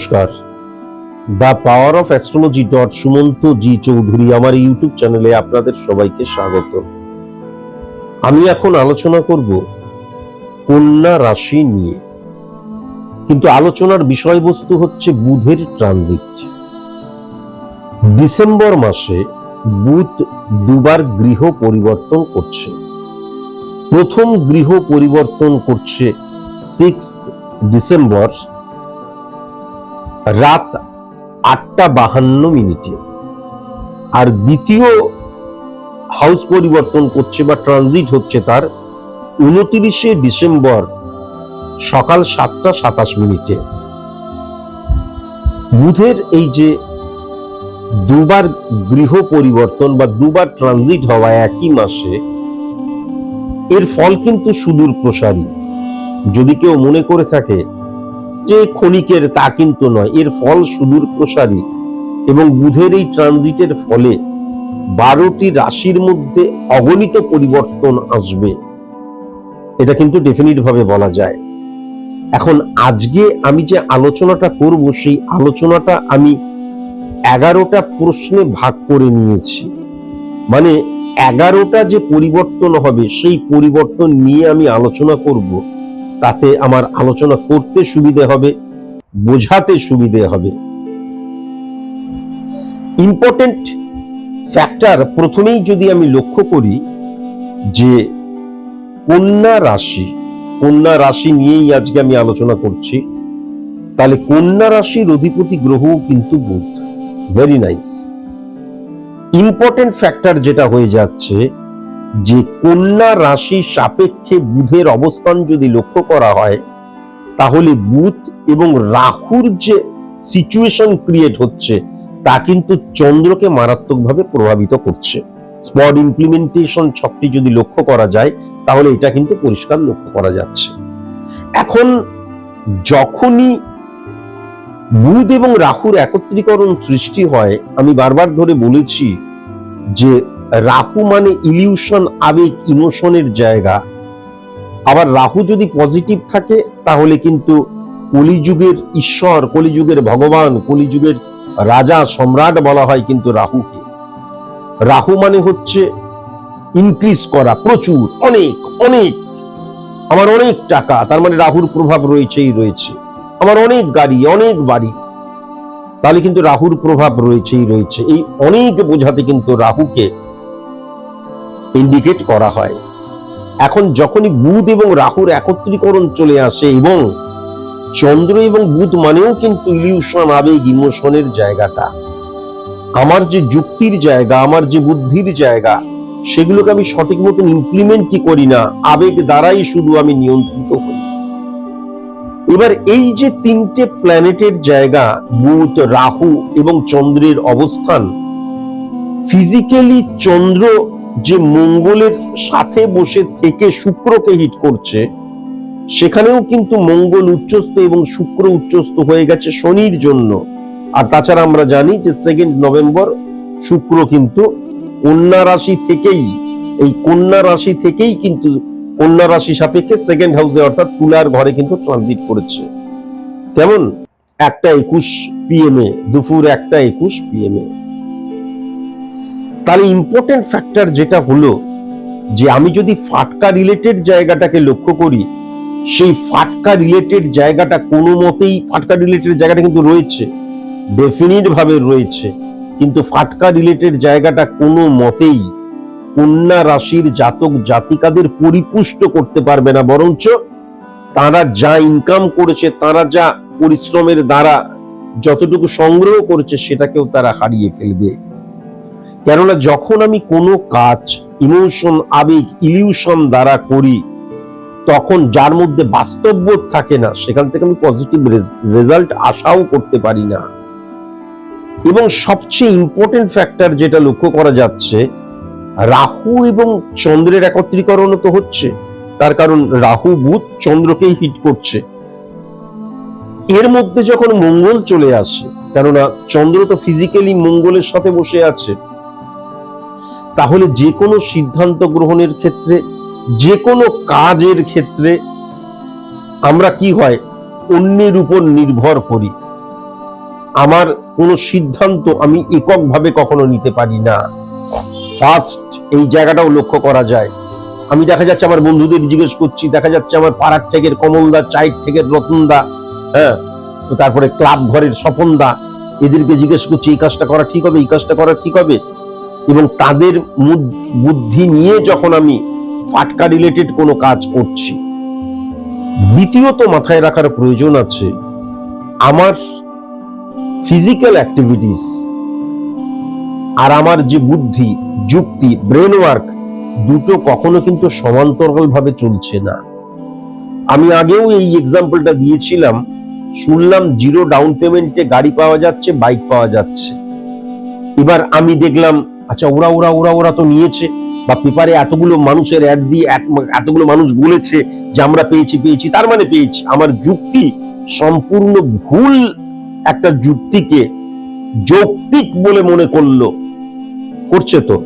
নমস্কার। The power of astrology dot Sumanta G Chowdhury আমার YouTube চ্যানেলে আপনাদের সবাইকে স্বাগত। আমি এখন আলোচনা করব কন্যা রাশি নিয়ে। কিন্তু আলোচনার বিষয়বস্তু হচ্ছে বুধের ট্রানজিট। ডিসেম্বর মাসে বুধ দুবার গৃহ পরিবর্তন করছে। প্রথম গৃহ পরিবর্তন করছে সিক্স ডিসেম্বর। রাত আটটা বাহান্ন মিনিটে। আর দ্বিতীয় হাউস পরিবর্তন করছে বা ট্রানজিট হচ্ছে তার উনতিরিশে ডিসেম্বর সকাল সাতটা সাতাশ মিনিটে। বুধের এই যে দুবার গৃহ পরিবর্তন বা দুবার ট্রানজিট হওয়া একই মাসে, এর ফল কিন্তু সুদূর প্রসারী যদি কেউ মনে করে থাকে যে ক্ষণিকের তা কিন্তু নয়, এর ফল সুদূর প্রসারী। এবং বুধের এই ট্রানজিটের ফলে বারোটি রাশির মধ্যে অগণিত পরিবর্তন আসবে। এটা কিন্তু ভাবে বলা যায়। এখন আজকে আমি যে আলোচনাটা করব, সেই আলোচনাটা আমি এগারোটা প্রশ্নে ভাগ করে নিয়েছি। মানে এগারোটা যে পরিবর্তন হবে, সেই পরিবর্তন নিয়ে আমি আলোচনা করব। তাতে আমার আলোচনা করতে সুবিধে হবে, বোঝাতে সুবিধে হবে। ইম্পর্টেন্ট ফ্যাক্টর প্রথমেই যদি আমি লক্ষ্য করি যে কন্যা রাশি কন্যা রাশি নিয়েই আজকে আমি আলোচনা করছি, তাহলে কন্যা রাশির অধিপতি গ্রহ কিন্তু বুধ। ভেরি নাইস ইম্পর্টেন্ট ফ্যাক্টর যেটা হয়ে যাচ্ছে যে কন্যা রাশি সাপেক্ষে বুধের অবস্থান যদি লক্ষ্য করা হয়, তাহলে বুধ এবং রাহুর যে সিচুয়েশন ক্রিয়েট হচ্ছে, তা কিন্তু চন্দ্রকে মারাত্মকভাবে প্রভাবিত করছে। স্পট ইমপ্লিমেন্টেশন ছকটি যদি লক্ষ্য করা যায়, তাহলে এটা কিন্তু পরিষ্কার লক্ষ্য করা যাচ্ছে। এখন যখনই বুধ এবং রাহুর একত্রীকরণ সৃষ্টি হয়, আমি বারবার ধরে বলেছি যে রাহু মানে ইলিউশন আবেগ ইমোশনের জায়গা। আবার রাহু যদি পজিটিভ থাকে, তাহলে কিন্তু কলিযুগের ঈশ্বর, কলিযুগের ভগবান, কলিযুগের রাজা, সম্রাট বলা হয় কিন্তু রাহুকে। রাহু মানে হচ্ছে ইনক্রিজ করা, প্রচুর, অনেক অনেক, আমার অনেক টাকা, তার মানে রাহুর প্রভাব রয়েছেই রয়েছে। আমার অনেক গাড়ি, অনেক বাড়ি, তাহলে কিন্তু রাহুর প্রভাব রয়েছেই রয়েছে। এই অনেক বোঝাতে কিন্তু রাহুকে ইন্ডিকেট করা হয়। এখন যখনই বুধ এবং রাহুর একত্রীকরণ চলে আসে এবং চন্দ্র এবং বুধ মানেও কিন্তু ইলিউশন আবেগ ইমোশনের জায়গাটা। আমার যে যুক্তির জায়গা, আমার যে বুদ্ধির জায়গা, সেগুলোকে আমি সঠিক মতন ইমপ্লিমেন্টই করি না, আবেগ দ্বারাই শুধু আমি নিয়ন্ত্রিত হই এবার এই যে তিনটে প্ল্যানেটের জায়গা, বুধ, রাহু এবং চন্দ্রের অবস্থান ফিজিক্যালি চন্দ্র যে মঙ্গলের সাথে বসে থেকে শুক্রকে হিট করছে, সেখানেও কিন্তু মঙ্গল উচ্চস্থ এবং শুক্র উচ্চস্থ হয়ে গেছে শনির জন্য। আর তাছাড়া আমরা জানি যে সেকেন্ড নভেম্বর শুক্র কিন্তু কন্যা রাশি থেকেই, এই কন্যা রাশি থেকেই কিন্তু কন্যা রাশি সাপেক্ষে সেকেন্ড হাউসে অর্থাৎ তুলার ঘরে কিন্তু ট্রানজিট করেছে। কেমন? একটা একুশ পিএমএ দুপুর একটা একুশ পিএমএ তাহলে ইম্পর্টেন্ট ফ্যাক্টর যেটা হলো যে আমি যদি ফাটকা রিলেটেড জায়গাটাকে লক্ষ্য করি, সেই ফাটকা রিলেটেড জায়গাটা কোনো মতেই, ফাটকা রিলেটেড জায়গাটা কিন্তু রয়েছে ডেফিনিট ভাবে রয়েছে, কিন্তু ফাটকা রিলেটেড জায়গাটা কোনো মতেই কন্যা রাশির জাতক জাতিকাদের পরিপুষ্ট করতে পারবে না, বরঞ্চ তারা যা ইনকাম করেছে, তারা যা পরিশ্রমের দ্বারা যতটুকু সংগ্রহ করেছে, সেটাকেও তারা হারিয়ে ফেলবে। কেননা যখন আমি কোনো কাজ ইমোশন আবেগ ইলিউশন দ্বারা করি, তখন যার মধ্যে বাস্তববোধ থাকে না, সেখান থেকে আমি পজিটিভ রেজাল্ট আশাও করতে পারি না। এবং সবচেয়ে ইম্পর্টেন্ট ফ্যাক্টর যেটা লক্ষ্য করা যাচ্ছে, রাহু এবং চন্দ্রের একত্রীকরণও তো হচ্ছে। তার কারণ রাহু বুধ চন্দ্রকেই হিট করছে। এর মধ্যে যখন মঙ্গল চলে আসে, কেননা চন্দ্র তো ফিজিক্যালি মঙ্গলের সাথে বসে আছে তাহলে যে কোনো সিদ্ধান্ত গ্রহণের ক্ষেত্রে, যে কোনো কাজের ক্ষেত্রে আমরা কি হয়? অন্যের উপর নির্ভর করি। আমার কোনো সিদ্ধান্ত আমি এককভাবে কখনো নিতে পারি না। ফার্স্ট এই জায়গাটাও লক্ষ্য করা যায়। আমি দেখা যাচ্ছে আমার বন্ধুদের জিজ্ঞেস করছি, দেখা যাচ্ছে আমার পাড়ার ঠেকের কমলদা চাইট ঠেকের রতনদা হ্যাঁ? তারপরে ক্লাব ঘরের স্বপনদা, এদেরকে জিজ্ঞেস করছি, এই কাজটা করা ঠিক হবে? এই কাজটা করা ঠিক হবে? এবং তাদের বুদ্ধি নিয়ে যখন আমি ফাটকা রিলেটেড কোনো কাজ করছি, দ্বিতীয়ত মাথায় রাখার প্রয়োজন আছে আমার ফিজিক্যাল অ্যাক্টিভিটিস আর আমার যে বুদ্ধি, যুক্তি ব্রেন ওয়ার্ক দুটো কখনো কিন্তু সমান্তরাল ভাবে চলছে না। আমি আগেও এই এক্সাম্পলটা দিয়েছিলাম, শুনলাম জিরো ডাউন পেমেন্টে গাড়ি পাওয়া যাচ্ছে বাইক পাওয়া যাচ্ছে। এবার আমি দেখলাম আচ্ছা ওরা ওরা ওরা ওরা তো নিয়েছে। বা পেপারে এতগুলো মানুষের অ্যাড দিয়ে এতগুলো মানুষ বলেছে যে আমরা পেয়েছি পেয়েছি, তার মানে পেয়েছি। আমার যুক্তি সম্পূর্ণ ভুল একটা যুক্তিকে যৌক্তিক বলে মনে করল। করছে তো?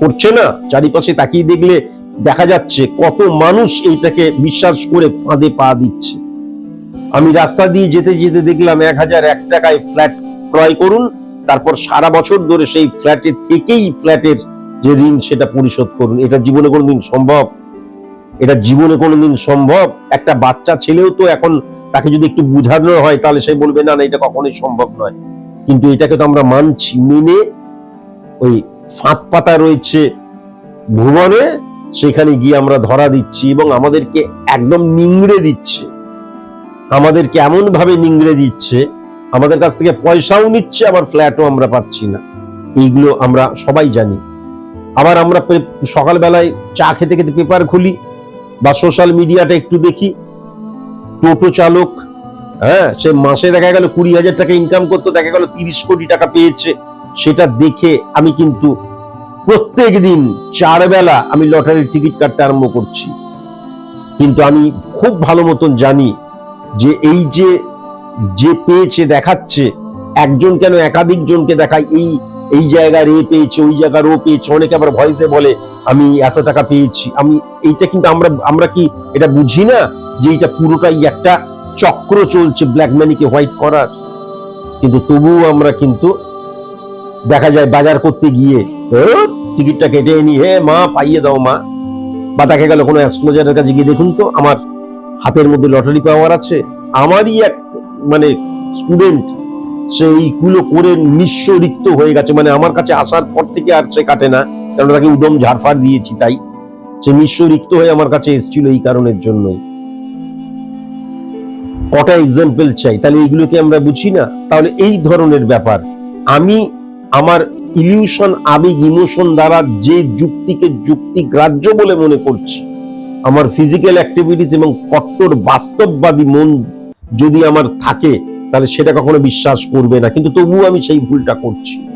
করছে না? চারিপাশে তাকিয়ে দেখলে দেখা যাচ্ছে কত মানুষ এইটাকে বিশ্বাস করে ফাঁদে পা দিচ্ছে। আমি রাস্তা দিয়ে যেতে যেতে দেখলাম এক হাজার এক টাকায় ফ্ল্যাট ক্রয় করুন তারপর সারা বছর ধরে সেই ফ্ল্যাটে থেকেই ফ্ল্যাটের যে ঋণ সেটা পরিশোধ করুন। এটা জীবনে কোনোদিন সম্ভব। এটা জীবনে কোনোদিন সম্ভব। একটা বাচ্চা ছেলেও তো এখন তাকে যদি একটু বুঝানো হয়, তাহলে সে বলবে, না না, এটা কখনোই সম্ভব নয়। কিন্তু এটাকে তো আমরা মানছি মেনে। ওই ফাঁক পাতা রয়েছে ভুবনে, সেখানে গিয়ে আমরা ধরা দিচ্ছি এবং আমাদেরকে একদম নিংড়ে দিচ্ছে। আমাদেরকে এমন ভাবে নিংড়ে দিচ্ছে আমাদের কাছ থেকে পয়সাও নিচ্ছে, আবার ফ্ল্যাটও আমরা পাচ্ছি না। এইগুলো আমরা সবাই জানি। আবার আমরা সকালবেলায় চা খেতে খেতে পেপার খুলি, বা সোশ্যাল মিডিয়াটা একটু দেখি। টোটো চালক হ্যাঁ সে মাসে দেখা গেল কুড়ি হাজার টাকা ইনকাম করতো, দেখা গেল তিরিশ কোটি টাকা পেয়েছে। সেটা দেখে আমি কিন্তু প্রত্যেক দিন চার বেলা আমি লটারির টিকিট কাটতে আরম্ভ করছি। কিন্তু আমি খুব ভালো মতন জানি যে এই যে যে পেয়েছে দেখাচ্ছে একজন কেন একাধিক জনকে দেখায় এই এই জায়গার এ পেয়েছে ওই জায়গার ও পেয়েছে অনেকে আবার ভয়েসে বলে আমি এত টাকা পেয়েছি। আমি এইটা কিন্তু আমরা আমরা কি এটা বুঝি না যে এটা পুরোটাই একটা চক্র চলছে ব্ল্যাক মানিকে হোয়াইট করার? কিন্তু তবুও আমরা কিন্তু দেখা যায় বাজার করতে গিয়ে "ধুর, টিকিটটা কেটে নি হে মা পাইয়ে দাও মা। বা দেখা গেল কোনো অ্যাস্ট্রোলজারের কাছে গিয়ে দেখুন তো আমার হাতের মধ্যে লটারি পাওয়ার আছে আমারই এক মানে স্টুডেন্ট সে এইগুলো করে নিঃস্ব রিক্ত হয়ে গেছে। মানে আমার কাছে আসার পর থেকে আর সে কাটে না। কারণ তাকে উদম ঝাড়ফাড় দিয়েছি তাই। সে নিঃস্ব রিক্ত হয়ে আমার কাছে এসেছিল এই কারণের জন্যই। কটা এক্সাম্পল চাই। তাহলে এইগুলোকে আমরা বুঝি না? তাহলে এই ধরনের ব্যাপার। আমি আমার ইলিউশন আবেগ ইমোশন দ্বারা যে যুক্তিকে যুক্তি গ্রাহ্য বলে মনে করছি, আমার ফিজিক্যাল অ্যাক্টিভিটিস এবং কট্টর বাস্তববাদী মন যদি আমার থাকে, তাহলে সেটা কখনো বিশ্বাস করবে না। কিন্তু তবুও আমি সেই ভুলটা করছি।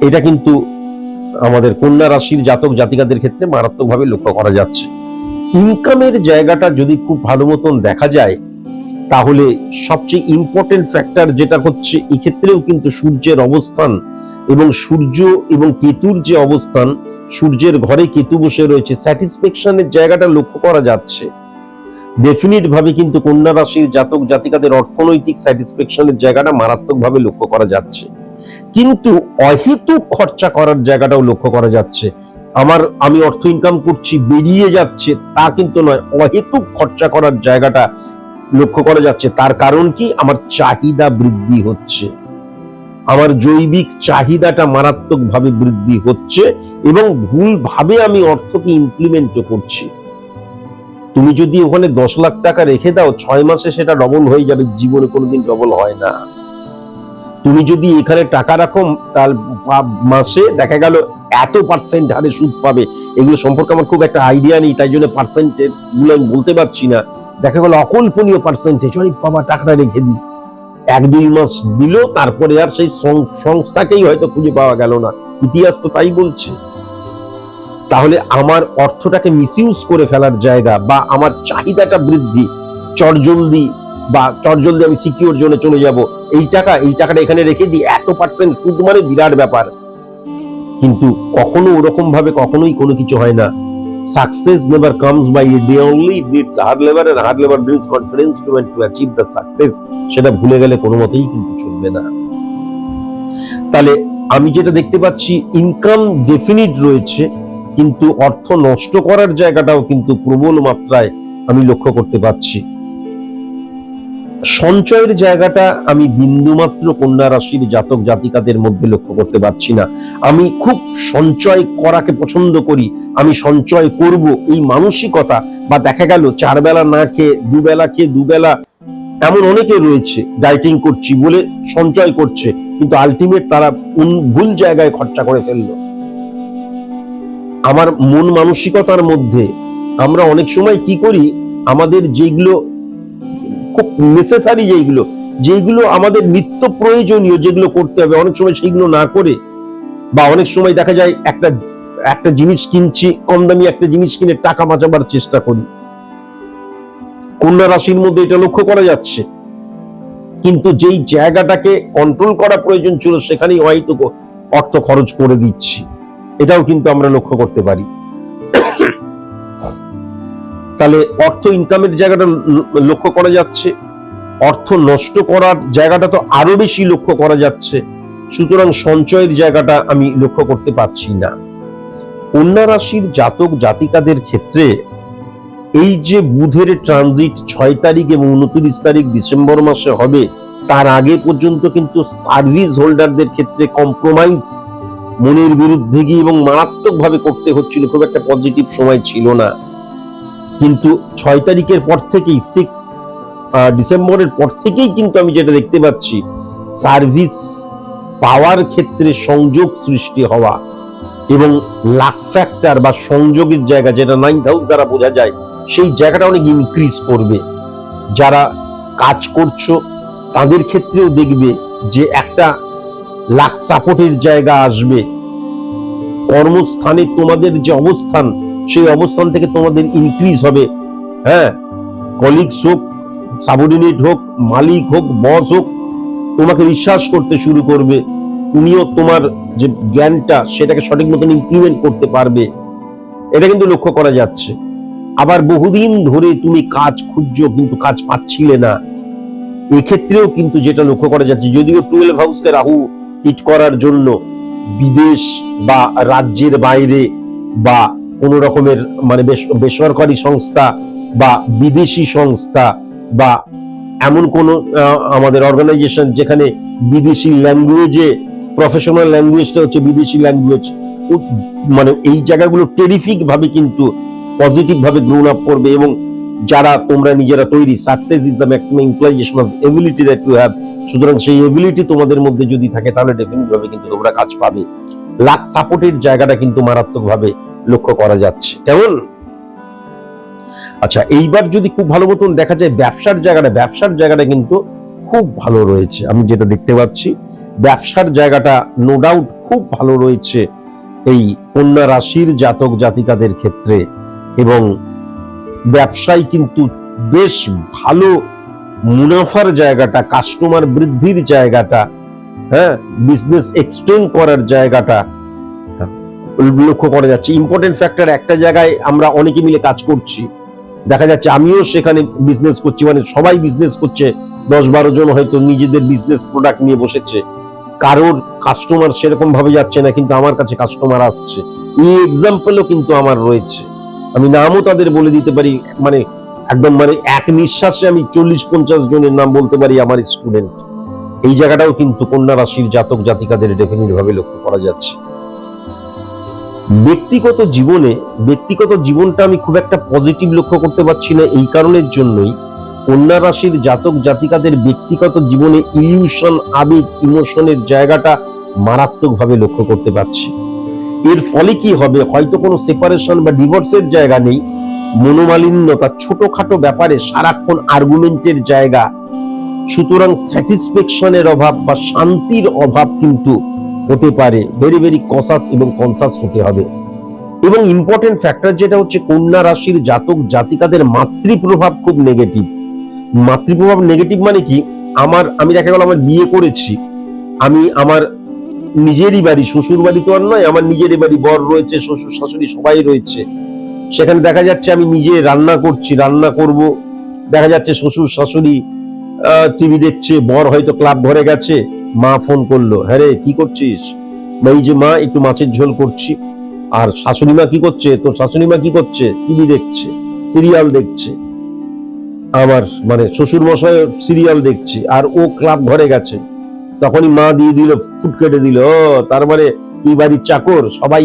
এটা কিন্তু আমাদের কন্যা রাশির জাতক জাতিকাদের ক্ষেত্রে মারাত্মকভাবে লক্ষ্য করা যাচ্ছে। ইনকামের জায়গাটা যদি খুব ভালো মতন দেখা যায়, তাহলে সবচেয়ে ইম্পর্টেন্ট ফ্যাক্টর যেটা হচ্ছে, এক্ষেত্রেও কিন্তু সূর্যের অবস্থান এবং সূর্য এবং কেতুর যে অবস্থান, সূর্যের ঘরে কেতু বসে রয়েছে স্যাটিসফ্যাকশনের জায়গাটা লক্ষ্য করা যাচ্ছে। ডেফিনিট ভাবে কিন্তু কন্যা রাশির জাতক জাতিকাদের অর্থনৈতিক স্যাটিসফ্যাকশনের জায়গাটা মারাত্মকভাবে লক্ষ্য করা যাচ্ছে। কিন্তু অহেতুক খরচা করার জায়গাটাও লক্ষ্য করা যাচ্ছে। আমার, আমি অর্থ ইনকাম করছি, বেরিয়ে যাচ্ছে, তা কিন্তু নয়, অহেতুক খরচা করার জায়গাটা লক্ষ্য করা যাচ্ছে। তার কারণ কি? আমার চাহিদা বৃদ্ধি হচ্ছে। আমার জৈবিক চাহিদাটা মারাত্মকভাবে বৃদ্ধি হচ্ছে এবং ভুলভাবে আমি অর্থকে ইমপ্লিমেন্টও করছি। তুমি যদি ওখানে দশ লাখ টাকা রেখে দাও, ছয় মাসে সেটা ডবল হয়ে যাবে, জীবনে কোনোদিন ডবল হয় না। তুমি যদি এখানে টাকা রাখো, তার মাসে দেখা গেল এত পার্সেন্ট হারে সুদ পাবে। এগুলো সম্পর্কে আমার খুব একটা আইডিয়া নেই, তাই জন্য পার্সেন্টেজগুলো আমি বলতে পারছি না। দেখা গেল অকল্পনীয় পার্সেন্টেজ অনেক বাবা, টাকাটা রেখে দিই। এক দুই মাস দিল, তারপরে আর সেই সংস্থাকেই হয়তো খুঁজে পাওয়া গেল না। ইতিহাস তো তাই বলছে। তাহলে আমার অর্থটাকে মিসইউজ করে ফেলার জায়গা বা আমার চাহিদাটা বৃদ্ধি চটজলদি বা চটজলদি আমি সিকিউর জোনে চলে যাব, এই টাকা, এই টাকাটা এখানে রেখে দিই, এত পার্সেন্ট সুদ মানে বিরাট ব্যাপার। কিন্তু কখনো ওরকম ভাবে কখনোই কোনো কিছু হয় না। never comes by a day only, it needs hard labor and hard labor brings confidence to and to achieve the সেটা ভুলে গেলে কোনো মতেই কিন্তু চলবে না। তাহলে আমি যেটা দেখতে পাচ্ছি ইনকাম ডেফিনিট রয়েছে কিন্তু অর্থ নষ্ট করার জায়গাটাও কিন্তু প্রবল মাত্রায় আমি লক্ষ্য করতে পাচ্ছি সঞ্চয়ের জায়গাটা আমি বিন্দুমাত্র কন্যা রাশির জাতক জাতিকাদের মধ্যে লক্ষ্য করতে পারছি না। আমি খুব সঞ্চয় করাকে পছন্দ করি, আমি সঞ্চয় করব এই মানসিকতা বা দেখা গেল চার বেলা না খেয়ে, দুবেলা খেয়ে, দুবেলা এমন অনেকে রয়েছে ডাইটিং করছি বলে সঞ্চয় করছে, কিন্তু আলটিমেট তারা ভুল জায়গায় খরচা করে ফেলল। আমার মন মানসিকতার মধ্যে আমরা অনেক সময় কি করি, আমাদের যেগুলো খুব নেসেসারি যেগুলো যেগুলো আমাদের নিত্য প্রয়োজনীয় যেগুলো করতে হবে, অনেক সময় সেইগুলো না করে বা অনেক সময় দেখা যায় একটা একটা জিনিস কিনছি, কম দামি একটা জিনিস কিনে টাকা বাঁচাবার চেষ্টা করি। কন্যা রাশির মধ্যে এটা লক্ষ্য করা যাচ্ছে। কিন্তু যেই জায়গাটাকে কন্ট্রোল করা প্রয়োজন ছিল, সেখানেই হয়তো অর্থ খরচ করে দিচ্ছি। এটাও কিন্তু আমরা লক্ষ্য করতে পারি। তাহলে অর্থ ইনকামের জায়গাটা লক্ষ্য করা যাচ্ছে। অর্থ নষ্ট করার জায়গাটা তো আরও বেশি লক্ষ্য করা যাচ্ছে। সুতরাং সঞ্চয়ের জায়গাটা আমি লক্ষ্য করতে পারছি না। কন্যা রাশির জাতক জাতিকাদের ক্ষেত্রে এই যে বুধের ট্রানজিট ছয় তারিখ এবং উনত্রিশ তারিখ ডিসেম্বর মাসে হবে, তার আগে পর্যন্ত কিন্তু সার্ভিস হোল্ডারদের ক্ষেত্রে কম্প্রোমাইজ মনের বিরুদ্ধে গিয়ে এবং মারাত্মকভাবে করতে হচ্ছিল, খুব একটা পজিটিভ সময় ছিল না। কিন্তু ছয় তারিখের পর থেকেই সিক্স ডিসেম্বরের পর থেকেই কিন্তু আমি যেটা দেখতে পাচ্ছি সার্ভিস পাওয়ার ক্ষেত্রে সংযোগ সৃষ্টি হওয়া এবং লাক ফ্যাক্টর বা সংযোগের জায়গা যেটা নাইন্থ হাউস দ্বারা বোঝা যায়, সেই জায়গাটা অনেক ইনক্রিজ করবে। যারা কাজ করছ, তাদের ক্ষেত্রেও দেখবে যে একটা লাক সাপোর্টের জায়গা আসবে। কর্মস্থানে তোমাদের যে অবস্থান, সেই অবস্থান থেকে তোমাদের ইনক্রিজ হবে। হ্যাঁ কলিগস হোক সাবঅর্ডিনেট হোক, মালিক হোক বস হোক, তোমাকে বিশ্বাস করতে শুরু করবে। তুমিও তোমার যে জ্ঞানটা, সেটাকে সঠিক মতন ইমপ্লিমেন্ট করতে পারবে। এটা কিন্তু লক্ষ্য করা যাচ্ছে। আবার বহুদিন ধরে তুমি কাজ খুঁজছো, কিন্তু কাজ পাচ্ছিলে না। এক্ষেত্রেও কিন্তু যেটা লক্ষ্য করা যাচ্ছে, যদিও টুয়েলভ হাউসকে রাহু হিট করার জন্য বিদেশ বা রাজ্যের বাইরে বা কোনো রকমের মানে বেস- বেসরকারি সংস্থা বা বিদেশি সংস্থা বা এমন কোন আমাদের অর্গানাইজেশন যেখানে বিদেশি ল্যাঙ্গুয়েজে প্রফেশনাল ল্যাঙ্গুয়েজটা হচ্ছে বিদেশি ল্যাঙ্গুয়েজ মানে এই জায়গাগুলো টেরিফিক ভাবে কিন্তু পজিটিভ ভাবে গ্রোন আপ করবে এবং যারা তোমরা নিজেরা তৈরি success is the maximum implication of ability that you have সুতরাং সেই এবিলিটি তোমাদের মধ্যে যদি থাকে, তাহলে ডেফিনেট ভাবে কিন্তু তোমরা কাজ পাবে। লাক সাপোর্টের জায়গাটা কিন্তু মারাত্মক ভাবে লক্ষ্য করা যাচ্ছে। কেমন? আচ্ছা এইবার যদি খুব ভালো মতন দেখা যায়, ব্যবসার জায়গাটা ব্যবসার জায়গাটা কিন্তু খুব ভালো রয়েছে। আমি যেটা দেখতে পাচ্ছি, ব্যবসার জায়গাটা নো ডাউট খুব ভালো রয়েছে এই কন্যা রাশির জাতক জাতিকাদের ক্ষেত্রে এবং ব্যবসায় কিন্তু বেশ ভালো মুনাফার জায়গাটা কাস্টমার বৃদ্ধির জায়গাটা হ্যাঁ বিজনেস এক্সটেন্ড করার জায়গাটা লক্ষ্য করা যাচ্ছে। ইম্পর্টেন্ট ফ্যাক্টর একটা জায়গায় আমরা অনেকে মিলে কাজ করছি। দেখা যাচ্ছে আমিও সেখানে বিজনেস করছি মানে সবাই বিজনেস করছে। দশ বারো জন হয়তো নিজেদের বিজনেস প্রোডাক্ট নিয়ে বসেছে। কারোর কাস্টমার সেরকম ভাবে যাচ্ছে না, কিন্তু আমার কাছে কাস্টমার আসছে। এই এক্সাম্পলও কিন্তু আমার রয়েছে। আমি নামও তাদের বলে দিতে পারি মানে একদম মানে এক নিঃশ্বাসে আমি চল্লিশ পঞ্চাশ জনের নাম বলতে পারি আমার স্টুডেন্ট এই জায়গাটাও কিন্তু কন্যা রাশির জাতক জাতিকাদের ডেফিনেট ভাবে লক্ষ্য করা যাচ্ছে। ব্যক্তিগত জীবনে, ব্যক্তিগত জীবনটা আমি খুব একটা পজিটিভ লক্ষ্য করতে পারছি না, এই কারণের জন্যই কন্যা রাশির জাতক জাতিকাদের ব্যক্তিগত জীবনে ইলিউশন আবেগ ইমোশনের জায়গাটা মারাত্মকভাবে লক্ষ্য করতে পারছি। এর ফলে কি হবে? হয়তো কোনো সেপারেশন বা ডিভোর্সের জায়গা নেই। মনোমালিন্যতা, ছোটখাটো ব্যাপারে সারাক্ষণ আর্গুমেন্টের জায়গা। সুতরাং স্যাটিসফ্যাকশনের অভাব বা শান্তির অভাব কিন্তু হতে পারে। ভেরি ভেরি কসাস এবং কনসাস হতে হবে। এবং ইম্পর্টেন্ট ফ্যাক্টর যেটা হচ্ছে, কন্যা রাশির জাতক, জাতিকাদের মাতৃপ্রভাব খুব নেগেটিভ মাতৃপ্রভাব নেগেটিভ মানে কি? আমার, আমি দেখা গেল আমার বিয়ে করেছি। আমি আমার নিজেরই বাড়ি, শ্বশুর বাড়ি তো আর নয়, আমার নিজেরই বাড়ি, বর রয়েছে, শ্বশুর শাশুড়ি সবাই রয়েছে। সেখানে দেখা যাচ্ছে আমি নিজে রান্না করছি, রান্না করব। দেখা যাচ্ছে শ্বশুর শাশুড়ি টিভি দেখছে, বর হয়তো ক্লাব ঘরে গেছে, মা ফোন করল হ্যাঁ রে, কি করছিস? এই যে মা, একটু মাছের ঝোল করছি। আর শাশুড়ি মা কি করছে? তোর শাশুড়ি মা কি করছে? টিভি দেখছে, সিরিয়াল দেখছে। আমার মানে শ্বশুর মশাই সিরিয়াল দেখছে, আর ও ক্লাব ঘরে গেছে। তখনই মা দিয়ে দিল, ফুট কেটে দিল, ও, তার মানে তুই বাড়ির চাকর, সবাই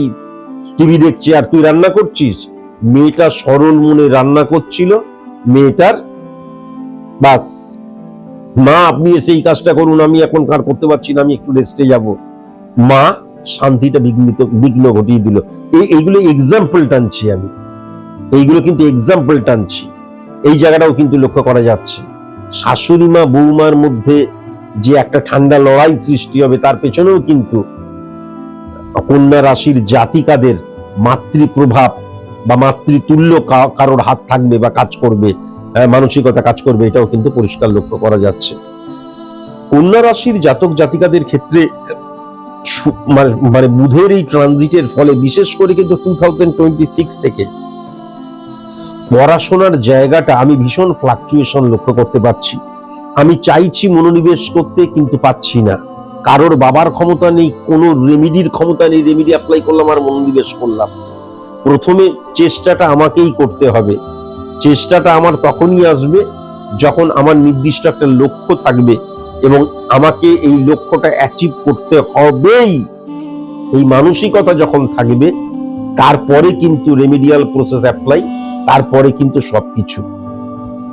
টিভি দেখছে আর তুই রান্না করছিস? মেয়েটা সরল মনে রান্না করছিল, মেয়েটার বাস, মা, আপনি এসে এই কাজটা করুন, আমি এখন কার করতে পারছি না, আমি একটু রেস্টে যাব। মা শান্তিটা বিঘ্নিত, বিঘ্ন ঘটিয়ে দিল এই এইগুলো এক্সাম্পল টানছি আমি, এইগুলো কিন্তু এক্সাম্পল টানছি, এই জায়গাটাও কিন্তু লক্ষ্য করা যাচ্ছে। শাশুড়ি মা বৌমার মধ্যে যে একটা ঠান্ডা লড়াই সৃষ্টি হবে তার পেছনেও কিন্তু কন্যা রাশির জাতিকাদের মাতৃপ্রভাব বা মাতৃতুল্য কারোর হাত থাকবে বা কাজ করবে মানসিকতা কাজ করবে, এটাও কিন্তু পরিষ্কার লক্ষ্য করা যাচ্ছে। কন্যা রাশির জাতক জাতিকাদের ক্ষেত্রে মানে মানে বুধের এই ট্রানজিটের ফলে, বিশেষ করে কিন্তু টু থেকে পড়াশোনার জায়গাটা আমি ভীষণ ফ্লাকচুয়েশন লক্ষ্য করতে পারছি। আমি চাইছি মনোনিবেশ করতে, কিন্তু পাচ্ছি না। কারোর বাবার ক্ষমতা নেই, কোনো রেমিডির ক্ষমতা নেই রেমিডি অ্যাপ্লাই করলাম আর মনোনিবেশ করলাম। প্রথমে চেষ্টাটা আমাকেই করতে হবে। চেষ্টাটা আমার তখনই আসবে যখন আমার নির্দিষ্ট একটা লক্ষ্য থাকবে এবং আমাকে এই লক্ষ্যটা অ্যাচিভ করতে হবেই। এই মানসিকতা যখন থাকবে, তারপরে কিন্তু রেমিডিয়াল প্রসেস অ্যাপ্লাই তারপরে কিন্তু সবকিছু।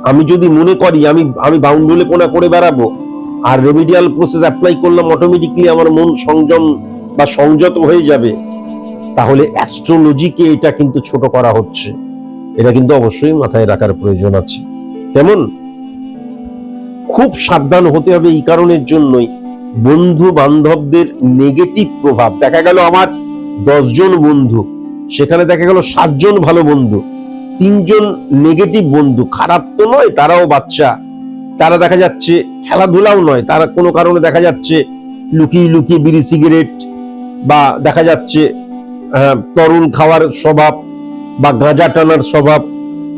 আমি যদি মনে করি আমি আমি বাউন্ডুলে পোনা করে বেড়াবো? আর রেমিডিয়াল প্রসেস অ্যাপ্লাই করলাম অটোমেটিকলি আমার মন সংযম বা সংযত হয়ে যাবে। তাহলে অ্যাস্ট্রোলজিকে এটা কিন্তু ছোট করা হচ্ছে। এটা কিন্তু অবশ্যই মাথায় রাখার প্রয়োজন আছে। কেমন? খুব সাবধান হতে হবে এই কারণের জন্যই। বন্ধু বান্ধবদের নেগেটিভ প্রভাব। দেখা গেল আমার দশজন বন্ধু। সেখানে দেখা গেল সাতজন ভালো বন্ধু। তিনজন নেগেটিভ বন্ধু। খারাপ তো নয়, তারাও বাচ্চা। তারা দেখা যাচ্ছে খেলাধুলাও নয়, তারা কোনো কারণে দেখা যাচ্ছে লুকিয়ে লুকিয়ে বিড়ি সিগারেট বা দেখা যাচ্ছে তরল খাওয়ার স্বভাব বা গাঁজা টানার স্বভাব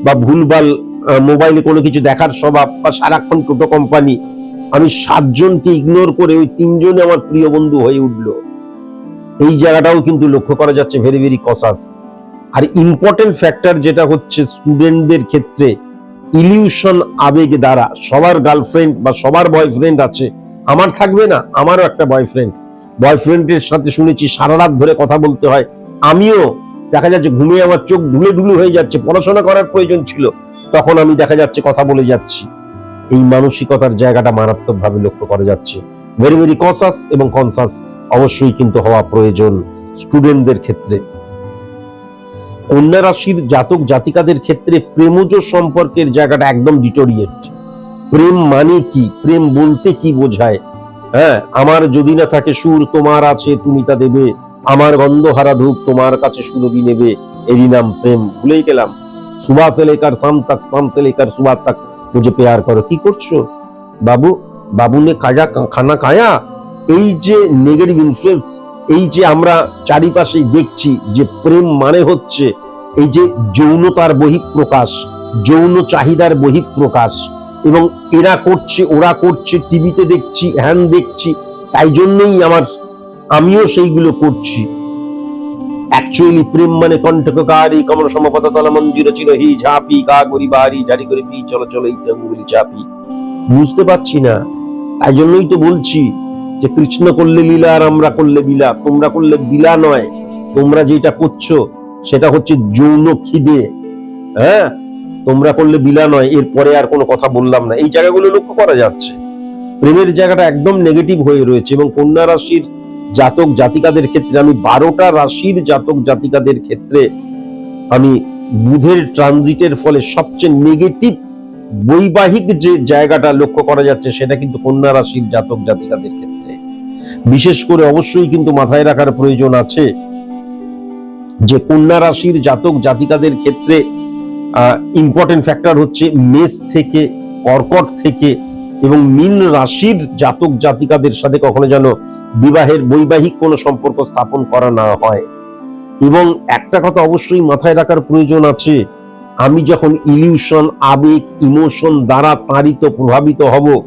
বা ভুলভাল মোবাইলে কোনো কিছু দেখার স্বভাব বা সারাক্ষণ টোটো কোম্পানি আমি সাতজনকে ইগনোর করে ওই তিনজনে আমার প্রিয় বন্ধু হয়ে উঠল। এই জায়গাটাও কিন্তু লক্ষ্য করা যাচ্ছে ভেরি ভেরি কসাস আর ইম্পর্টেন্ট ফ্যাক্টর যেটা হচ্ছে স্টুডেন্টদের ক্ষেত্রে ইলিউশন আবেগ দ্বারা সবার গার্লফ্রেন্ড বা সবার বয়ফ্রেন্ড আছে, আমার থাকবে না, আমারও একটা বয়ফ্রেন্ড বয়ফ্রেন্ডের সাথে শুনেছি, সারা রাত ধরে কথা বলতে হয়। আমিও দেখা যাচ্ছে ঘুমিয়ে আমার চোখ ঢুলে ঢুলে হয়ে যাচ্ছে, পড়াশোনা করার প্রয়োজন ছিল। তখন আমি দেখা যাচ্ছে কথা বলে যাচ্ছি। এই মানসিকতার জায়গাটা মারাত্মকভাবে লক্ষ্য করা যাচ্ছে। ভেরি ভেরি কনসাস এবং কনসাস অবশ্যই কিন্তু হওয়া প্রয়োজন স্টুডেন্টদের ক্ষেত্রে। কন্যা রাশির জাতক জাতিকাদের ক্ষেত্রে প্রেমজ সম্পর্কের জায়গাটা একদম ডিটোরিয়েট প্রেম মানে কি? প্রেম বলতে কি বোঝায়? হ্যাঁ আমার যদি না থাকে সুর, তোমার আছে তুমি তা দেবে। আমার গন্ধহারা ধূপ, তোমার কাছে সুরভি নেবে। এরই নাম প্রেম। ভুলেই গেলাম। সুবাহ সে লেকার শাম তক শাম সে লেকার সুবাহ তক। মুঝে প্যার করো, কি করছ? বাবু বাবু নে খাজা খানা খায়া? এই যে নেগেটিভ ইনফ্লুয়েন্স এই যে আমরা চারিপাশে দেখছি যে প্রেম মানে হচ্ছে এই যে যৌনতার বহিঃপ্রকাশ, যৌন চাহিদার বহিঃপ্রকাশ এবং এরা করছে, ওরা করছে, টিভিতে দেখছি, হ্যান দেখছি, তাই জন্যই আমার, আমিও সেইগুলো করছি। অ্যাকচুয়ালি প্রেম মানে কণ্ঠকারী কমল সমপত তল মঞ্জুর চির হি ঝাপি, গা গরি বাড়ি, ঝাড়ি করে পি, চলো চলো এই চাপি। বুঝতে পারছি না, তাই জন্যই তো বলছি যে কৃষ্ণ করলে লীলা আর আমরা করলে বিলা তোমরা করলে বিলা নয়, তোমরা যেটা করছ সেটা হচ্ছে যৌন খিদে। হ্যাঁ? তোমরা করলে বিলা নয়, এরপরে আর কোনো কথা বললাম না। এই জায়গাগুলো লক্ষ্য করা যাচ্ছে। প্রেমের জায়গাটা একদম নেগেটিভ হয়ে রয়েছে এবং কন্যা রাশির জাতক জাতিকাদের ক্ষেত্রে আমি বারোটা রাশির জাতক জাতিকাদের ক্ষেত্রে আমি বুধের ট্রানজিটের ফলে সবচেয়ে নেগেটিভ বৈবাহিক যে জায়গাটা লক্ষ্য করা যাচ্ছে, সেটা কিন্তু কন্যা রাশির জাতক জাতিকাদের ক্ষেত্রে। বিশেষ করে অবশ্যই কিন্তু মাথায় রাখার প্রয়োজন আছে যে কন্যা রাশির জাতক জাতিকাদের ক্ষেত্রে ইম্পর্টেন্ট ফ্যাক্টর হচ্ছে মেষ থেকে, কর্কট থেকে এবং মীন রাশির জাতক জাতিকাদের সাথে কখনো যেন বিবাহের বৈবাহিক কোনো সম্পর্ক স্থাপন করা না হয়। এবং একটা কথা অবশ্যই মাথায় রাখার প্রয়োজন আছে আমি যখন ইলিউশন, আবেগ, ইমোশন দ্বারা তাড়িত, প্রভাবিত হব,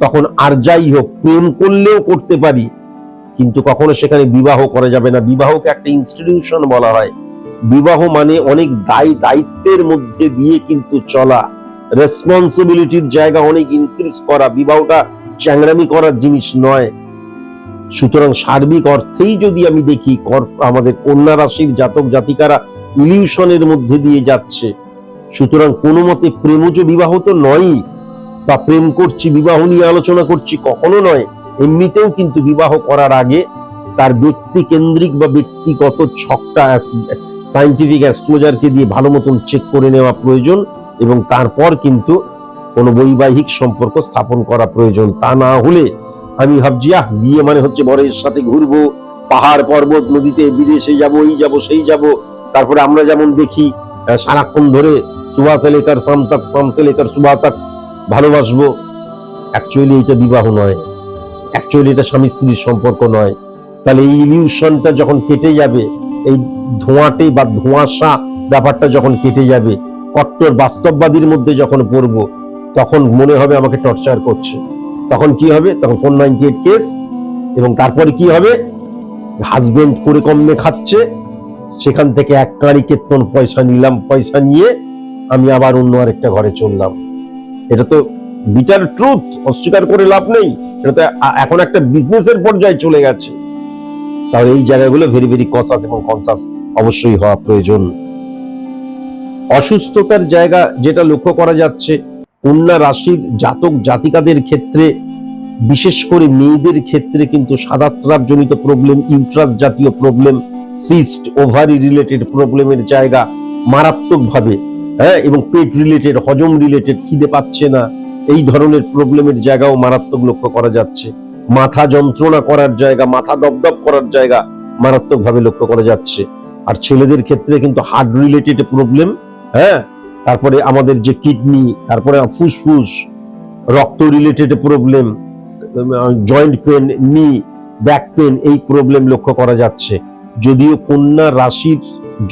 তখন আর যাই হোক, প্রেম করলেও করতে পারি। কিন্তু কখনো সেখানে বিবাহ করা যাবে না। বিবাহকে একটা ইনস্টিটিউশন বলা হয়। বিবাহ মানে অনেক দায়, দায়িত্বের মধ্যে দিয়ে কিন্তু চলা। রেসপন্সিবিলিটির জায়গা অনেক ইনক্রিজ করা। বিবাহটা চ্যাংরামি করার জিনিস নয়। সুতরাং সার্বিক অর্থেই যদি আমি দেখি আমাদের কন্যা রাশির জাতক জাতিকারা ইলিউশনের মধ্যে দিয়ে যাচ্ছে সুতরাং কোনো মতে প্রেমজ বিবাহ তো নয়ই, বা প্রেম করছি, বিবাহ নিয়ে আলোচনা করছি কখনো নয়। এমনিতেও কিন্তু বিবাহ করার আগে তার ব্যক্তি কেন্দ্রিক বা ব্যক্তিগত ছকটা সাইন্টিফিক অ্যাস্ট্রোলজারকে দিয়ে ভালো মতন চেক করে নেওয়া প্রয়োজন এবং তারপর কিন্তু কোনো বৈবাহিক সম্পর্ক স্থাপন করা প্রয়োজন। তা না হলে আমি ভাবছি, আহ, বিয়ে মানে হচ্ছে বরের সাথে ঘুরবো, পাহাড় পর্বত, নদীতে বিদেশে যাব, এই যাব, সেই যাব। তারপরে আমরা যেমন দেখি সারাক্ষণ ধরে সুভা সে লেকার শাম তক শাম সে লেকার সুভা তক ভালোবাসবো। অ্যাকচুয়ালি এটা বিবাহ নয়। অ্যাকচুয়ালি এটা স্বামী স্ত্রীর সম্পর্ক নয়। তাহলে এই ইলিউশনটা যখন কেটে যাবে, এই ধোঁয়াটে বা ধোঁয়াশা ব্যাপারটা যখন কেটে যাবে, কট্টর বাস্তববাদীর মধ্যে যখন পড়ব, তখন মনে হবে আমাকে টর্চার করছে। তখন কি হবে? তখন ফোর নাইনটি এইট কেস এবং তারপরে কি হবে? হাজবেন্ড করে কমে খাচ্ছে, সেখান থেকে এক কাঁড়ি কেতন পয়সা নিলাম, পয়সা নিয়ে আমি আবার অন্য আরেকটা ঘরে চললাম। এটা তো বিটার ট্রুথ অস্বীকার করে লাভ নেই। এটা তো এখন একটা বিজনেসের পর্যায়ে চলে গেছে। তাহলে এই জায়গাগুলো ভেরি ভেরি কসাস এবং কনসাস অবশ্যই হওয়া প্রয়োজন। অসুস্থতার জায়গা যেটা লক্ষ্য করা যাচ্ছে, কন্যা রাশির জাতক জাতিকাদের ক্ষেত্রে, বিশেষ করে মেয়েদের ক্ষেত্রে কিন্তু সাদাস্রাব জনিত প্রবলেম ইউট্রাস জাতীয় প্রবলেম সিস্ট ওভারি রিলেটেড প্রবলেমের জায়গা মারাত্মকভাবে হ্যাঁ এবং পেট রিলেটেড হজম রিলেটেড খিদে পাচ্ছে না। এই ধরনের প্রবলেমের জায়গাও মারাত্মক লক্ষ্য করা যাচ্ছে। মাথা যন্ত্রণা করার জায়গা, মাথা দপদপ করার জায়গা মারাত্মকভাবে লক্ষ্য করা যাচ্ছে। আর ছেলেদের ক্ষেত্রে কিন্তু হার্ট রিলেটেড প্রবলেম হ্যাঁ তারপরে আমাদের যে কিডনি তারপরে ফুসফুস, রক্ত related problem joint pain knee back pain এই প্রবলেম লক্ষ্য করা যাচ্ছে। যদিও কন্যা রাশির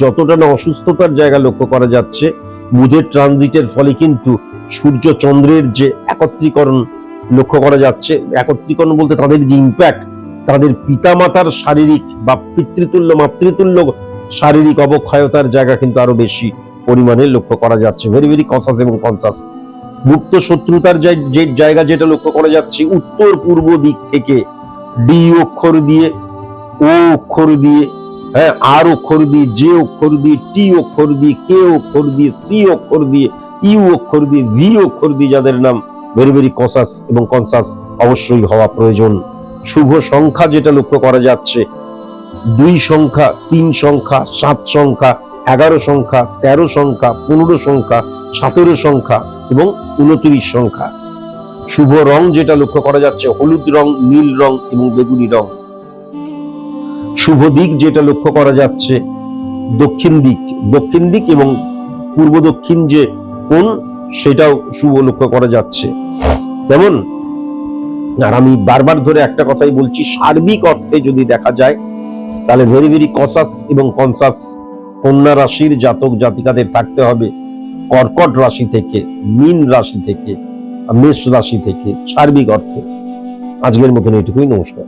যতটা না অসুস্থতার জায়গা লক্ষ্য করা যাচ্ছে বুধের ট্রানজিটের ফলে কিন্তু সূর্য চন্দ্রের যে একত্রীকরণ লক্ষ্য করা যাচ্ছে, একত্রীকরণ বলতে তাদের যে ইম্প্যাক্ট তাদের পিতামাতার শারীরিক বা পিতৃতুল্য, মাতৃতুল্য শারীরিক অবক্ষয়তার জায়গা কিন্তু আরও বেশি পরিমাণে লক্ষ্য করা যাচ্ছে। ভেরি ভেরি কনসাস এবং কনসাস মুক্ত শত্রুতার যে- জায়গা যেটা লক্ষ্য করা যাচ্ছে উত্তর পূর্ব দিক থেকে ডি অক্ষর দিয়ে ও অক্ষর দিয়ে হ্যাঁ আর অক্ষর দিয়ে জে অক্ষর দিয়ে টি অক্ষর দিয়ে কে অক্ষর দিয়ে সি অক্ষর দিয়ে ইউ অক্ষর দিয়ে ভি অক্ষর দিয়ে যাদের নাম ভেরি ভেরি কনসাস এবং কনসাস অবশ্যই হওয়া প্রয়োজন। শুভ সংখ্যা যেটা লক্ষ্য করা যাচ্ছে, দুই সংখ্যা, তিন সংখ্যা, সাত সংখ্যা, এগারো সংখ্যা, তেরো সংখ্যা, পনেরো সংখ্যা, সতেরো সংখ্যা এবং উনত্রিশ সংখ্যা। শুভ রং যেটা লক্ষ্য করা যাচ্ছে, হলুদ রং, নীল রং এবং বেগুনি রং। শুভ দিক যেটা লক্ষ্য করা যাচ্ছে, দক্ষিণ দিক দক্ষিণ দিক এবং পূর্ব দক্ষিণ যে কোন সেটাও শুভ লক্ষ্য করা যাচ্ছে। কেমন? আর আমি বারবার ধরে একটা কথাই বলছি, সার্বিক অর্থে যদি দেখা যায়, তাহলে ভেরি ভেরি কসাস এবং কনসাস কন্যা রাশির জাতক জাতিকাদের থাকতে হবে। কর্কট রাশি থেকে, মীন রাশি থেকে, মেষ রাশি থেকে সার্বিক অর্থে। আজকের মতন এটুকুই নমস্কার।